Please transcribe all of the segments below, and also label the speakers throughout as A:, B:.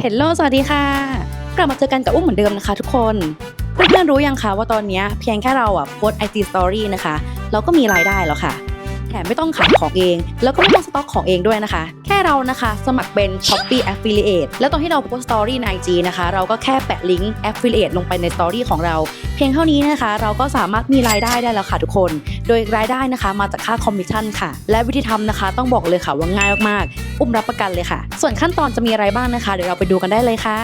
A: เฮลโลสวัสดีค่ะ กลับมาเจอกันกับอุ้มเหมือนเดิมนะคะทุกคน เพื่อนๆรู้ยังคะว่าตอนนี้เพียงแค่เราอะโพสไอจีสตอรี่นะคะ เราก็มีรายได้แล้วค่ะ แถมไม่ต้องขายของเอง แล้วก็ไม่ต้องสต็อกของเองด้วยนะคะ แค่เรานะคะสมัครเป็น Shopee Affiliate แล้วตอนที่เราโพสต์สตอรี่ใน IG นะคะ เราก็แค่แปะลิงก์ Affiliate ลงไปในสตอรี่ของเรา เพียงเท่านี้นะคะ เราก็สามารถมีรายได้ได้แล้วค่ะทุกคน โดยรายได้นะคะมาจากค่าคอมมิชชั่นค่ะ และวิธีทำนะคะต้องบอกเลยค่ะว่าง่ายมากๆ อุ้มรับประกันเลยค่ะ ส่วนขั้นตอนจะมีอะไรบ้างนะคะเดี๋ยวเราไปดูกันได้เลยค่ะ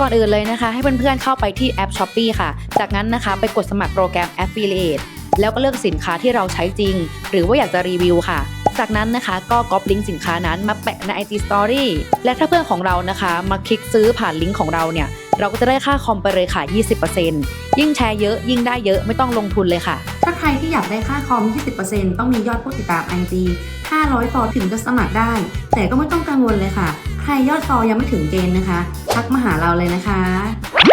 A: ก่อนอื่นเลยนะคะ ให้เพื่อนๆเข้าไปที่แอป s h o p e e ค่ะ จากนั้นนะคะไปกดสมัครโปรแกรม Affiliate แล้วก็เลือกสินค้าที่เราใช้จริง หรือว่าอยากจะรีวิวค่ะ จากนั้นนะคะก็ก๊อปลิงก์สินค้านั้นมาแปะใน IG Story และถ้าเพื่อนของเรานะคะ มาคลิกซื้อผ่านลิงก์ของเราเนี่ยเราก็จะได้ค่าคอมไปเลยค่ะ 20%ยิ่งแชร์เยอะยิ่งได้เยอะไม่ต้องลงทุนเลยค่ะ
B: ถ้าใครที่อยากได้ค่าคอม 20%ต้องมียอดผู้ติดตาม IG 500ฟอลถึงจะสมัครได้ แต่ก็ไม่ต้องกังวลเลยค่ะ ใครยอดฟอลยังไม่ถึงเกณฑ์นะคะ ทักมาหาเราเลยนะคะ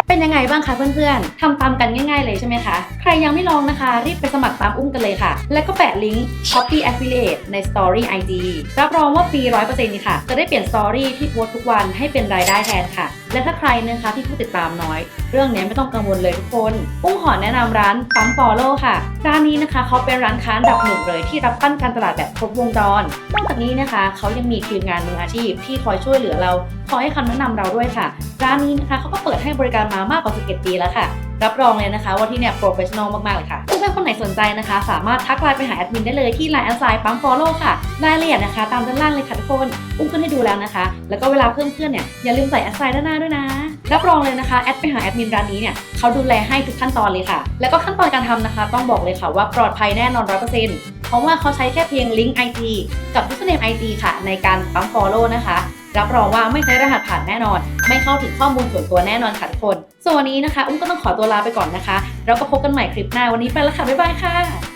A: เป็นยังไงบ้างคะเพื่อนๆทำตามกันง่าย ๆ เลยใช่ไหมคะ ใครยังไม่ลองนะคะ รีบไปสมัครตามอุ้มกันเลยค่ะ แล้วก็แปะลิงก์ Shopee Affiliate ใน Story IG รับรองว่าฟรี100%นี่ค่ะ จะได้เปลี่ยน Story ที่โพสทุกวันให้เป็นรายได้แทนค่ะ และถ้าใครนะคะที่ผู้ติดตามน้อย เรื่องนี้ไม่ต้องกังวลเลยทุกคน อุ้มขอแนะนำร้านปั๊ม Follow ค่ะ ร้านนี้นะคะเขาเป็นร้านค้าอันดับหนึ่งเลยที่รับปั้นการตลาดแบบครบวงจรนอกจากนี้นะคะเขายังมีทีมงานมืออาชีพที่คอยช่วยเหลือเราคอยให้คำแนะนำเราด้วยค่ะ ร้านนี้นะคะเขาก็เปิดให้บริการมามากกว่า 11 ปีแล้วค่ะ รับรองเลยนะคะว่าที่เนี่ยโปรเฟชชั่นอลมาก ๆ เลยค่ะเพื่อนๆคนไหนสนใจนะคะ สามารถทักไลน์ไปหาแอดมินได้เลยที่ไลน์แอดไซน์ปั๊มฟอลโล่ค่ะรายละเอียดนะคะ ตามด้านล่างเลยค่ะทุกคนอุ้มขึ้นให้ดูแล้วนะคะ แล้วก็เวลาเพิ่มเพื่อนเนี่ยอย่าลืมใส่แอดไซน์ด้านหน้าด้วยนะรับรองเลยนะคะแอดไปหาแอดมินร้านนี้เนี่ยเขาดูแลให้ทุกขั้นตอนเลยค่ะ แล้วก็ขั้นตอนการทำนะคะ ต้องบอกเลยค่ะว่าปลอดภัยแน่นอน100%เปอร์เซ็นต์เพราะว่าเขาใช้แค่เพียงลิงก์ IG กับ username IG ค่ะ ในการปั๊ม follow นะคะ รับรองว่าไม่ใช้รหัสผ่านแน่นอน ไม่เข้าถึงข้อมูลส่วนตัวแน่นอนค่ะทุกคนส่วนวันนี้นะคะ อุ้มก็ต้องขอตัวลาไปก่อนนะคะ แล้วก็พบกันใหม่คลิปหน้าวันนี้ไปแล้วค่ะบ๊ายบายค่ะ